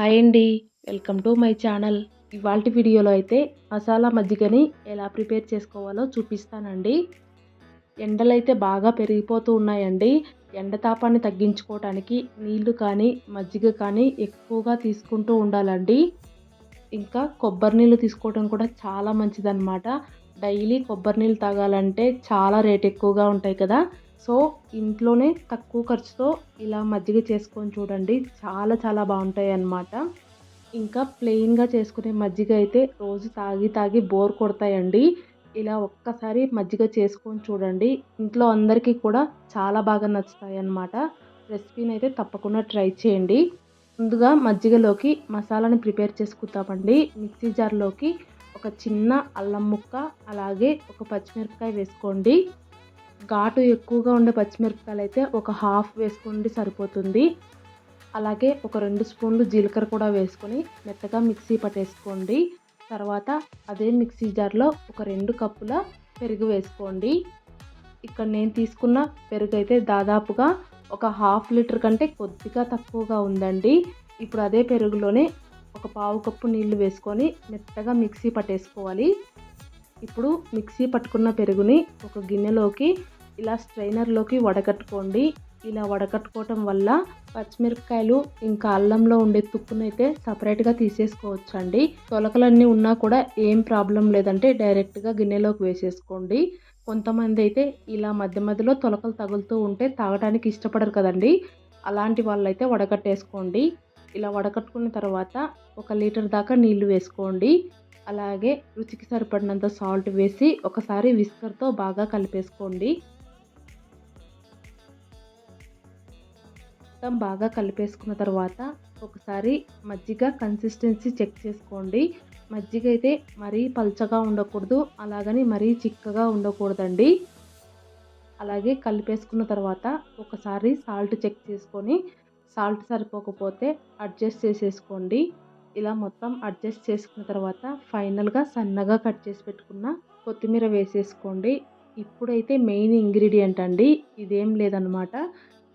Hi అండి welcome to my channel. ఇవాళ వీడియోలో అయితే మసాలా మజ్జిగని ఎలా ప్రిపేర్ చేసుకోవాలో చూపిస్తానండి. ఎండలు అయితే బాగా పెరిగిపోతూ ఉన్నాయండి. ఎండ తాపాన్ని తగ్గించుకోవడానికి నీళ్ళు కానీ మజ్జిగ కానీ ఎక్కువగా తీసుకుంటూ ఉండాలండి. ఇంకా కొబ్బరి నీళ్ళు తీసుకోవడం కూడా చాలా మంచిదన్నమాట. డైలీ కొబ్బరి నీళ్ళు తాగాలంటే చాలా రేట్ ఎక్కువగా ఉంటాయి కదా. సో ఇంట్లోనే తక్కువ ఖర్చుతో ఇలా మజ్జిగ చేసుకొని చూడండి. చాలా చాలా బాగుంటాయి అన్నమాట. ఇంకా ప్లెయిన్గా చేసుకునే మజ్జిగ అయితే రోజు తాగి తాగి బోర్ కొడతాయండి. ఇలా ఒక్కసారి మజ్జిగ చేసుకొని చూడండి. ఇంట్లో అందరికీ కూడా చాలా బాగా నచ్చుతాయి అన్నమాట. రెసిపీని అయితే తప్పకుండా ట్రై చేయండి. ముందుగా మజ్జిగలోకి మసాలాని ప్రిపేర్ చేసుకుంటామండి మిక్సీ జార్లోకి ఒక చిన్న అల్లం ముక్క అలాగే ఒక పచ్చిమిరపకాయ వేసుకోండి. ఘాటు ఎక్కువగా ఉండే పచ్చిమిరపకాయలు అయితే ఒక హాఫ్ వేసుకోండి సరిపోతుంది. అలాగే ఒక రెండు స్పూన్లు జీలకర్ర కూడా వేసుకొని మెత్తగా మిక్సీ పట్టేసుకోండి. తర్వాత అదే మిక్సీ జార్లో ఒక రెండు కప్పుల పెరుగు వేసుకోండి. ఇక్కడ నేను తీసుకున్న పెరుగు అయితే దాదాపుగా ఒక హాఫ్ లీటర్ కంటే కొద్దిగా తక్కువగా ఉందండి. ఇప్పుడు అదే పెరుగులోనే ఒక పావు కప్పు నీళ్ళు వేసుకొని మెత్తగా మిక్సీ పట్టేసుకోవాలి. ఇప్పుడు మిక్సీ పట్టుకున్న పెరుగుని ఒక గిన్నెలోకి ఇలా స్ట్రైనర్లోకి వడకట్టుకోండి. ఇలా వడకట్టుకోవటం వల్ల పచ్చిమిరపకాయలు ఇంకా అల్లంలో ఉండే తుప్పునైతే సపరేట్గా తీసేసుకోవచ్చు అండి తొలకలన్నీ ఉన్నా కూడా ఏం ప్రాబ్లం లేదంటే డైరెక్ట్గా గిన్నెలోకి వేసేసుకోండి. కొంతమంది అయితే ఇలా మధ్య మధ్యలో తొలకలు తగులుతూ ఉంటే తాగడానికి ఇష్టపడరు కదండి. అలాంటి వాళ్ళైతే వడకట్టేసుకోండి. ఇలా వడకట్టుకున్న తర్వాత ఒక లీటర్ దాకా నీళ్ళు వేసుకోండి. అలాగే రుచికి సరిపడినంత సాల్ట్ వేసి ఒకసారి విస్కర్తో బాగా కలిపేసుకోండి. మొత్తం బాగా కలిపేసుకున్న తర్వాత ఒకసారి మజ్జిగ కన్సిస్టెన్సీ చెక్ చేసుకోండి. మజ్జిగ అయితే మరీ పల్చగా ఉండకూడదు అలాగని మరీ చిక్కగా ఉండకూడదండి. అలాగే కలిపేసుకున్న తర్వాత ఒకసారి సాల్ట్ చెక్ చేసుకొని సాల్ట్ సరిపోకపోతే అడ్జస్ట్ చేసేసుకోండి. ఇలా మొత్తం అడ్జస్ట్ చేసుకున్న తర్వాత ఫైనల్గా సన్నగా కట్ చేసి పెట్టుకున్న కొత్తిమీర వేసేసుకోండి. ఇప్పుడైతే మెయిన్ ఇంగ్రీడియంట్ అండి. ఇదేం లేదనమాట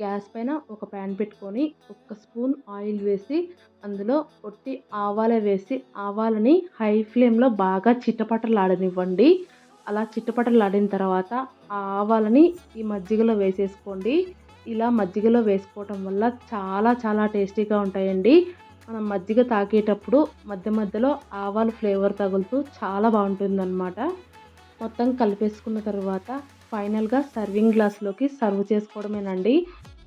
గ్యాస్ పైన ఒక ప్యాన్ పెట్టుకొని ఒక స్పూన్ ఆయిల్ వేసి అందులో ఒట్టి ఆవాలే వేసి ఆవాలని హై ఫ్లేమ్లో బాగా చిట్టపట్టలాడనివ్వండి అలా చిట్టపట్టలాడిన తర్వాత ఆ ఆవాలని ఈ మజ్జిగలో వేసేసుకోండి. ఇలా మజ్జిగలో వేసుకోవటం వల్ల చాలా చాలా టేస్టీగా ఉంటాయండి. మనం మజ్జిగ తాగేటప్పుడు మధ్య మధ్యలో ఆవాలు ఫ్లేవర్ తగులుతూ చాలా బాగుంటుందన్నమాట. మొత్తం కలిపేసుకున్న తర్వాత ఫైనల్గా సర్వింగ్ గ్లాస్లోకి సర్వ్ చేసుకోవడమేనండి.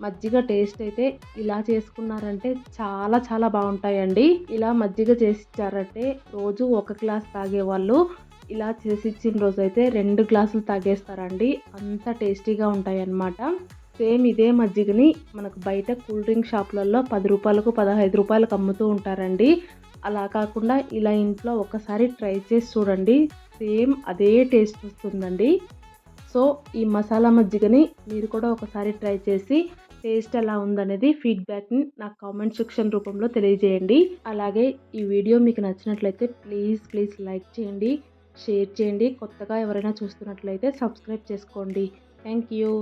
మజ్జిగ టేస్ట్ అయితే ఇలా చేసుకున్నారంటే చాలా చాలా బాగుంటాయండి. ఇలా మజ్జిగ చేసి ఇచ్చారంటే రోజు ఒక గ్లాస్ తాగేవాళ్ళు ఇలా చేసి ఇచ్చిన రోజు అయితే రెండు గ్లాసులు తాగేస్తారండి. అంత టేస్టీగా ఉంటాయన్నమాట. సేమ్ ఇదే మజ్జిగని మనకు బయట కూల్ డ్రింక్ షాపులలో పది రూపాయలకు పదహైదు రూపాయలకు అమ్ముతూ ఉంటారండి. అలా కాకుండా ఇలా ఇంట్లో ఒకసారి ట్రై చేసి చూడండి. సేమ్ అదే టేస్ట్ వస్తుందండి. సో ఈ మసాలా మజ్జిగని మీరు కూడా ఒకసారి ట్రై చేసి టేస్ట్ ఎలా ఉందనేది ఫీడ్బ్యాక్ని నాకు కామెంట్ సెక్షన్ రూపంలో తెలియజేయండి. అలాగే ఈ వీడియో మీకు నచ్చినట్లయితే ప్లీజ్ ప్లీజ్ లైక్ చేయండి షేర్ చేయండి. కొత్తగా ఎవరైనా చూస్తున్నట్లయితే సబ్స్క్రైబ్ చేసుకోండి. Thank you.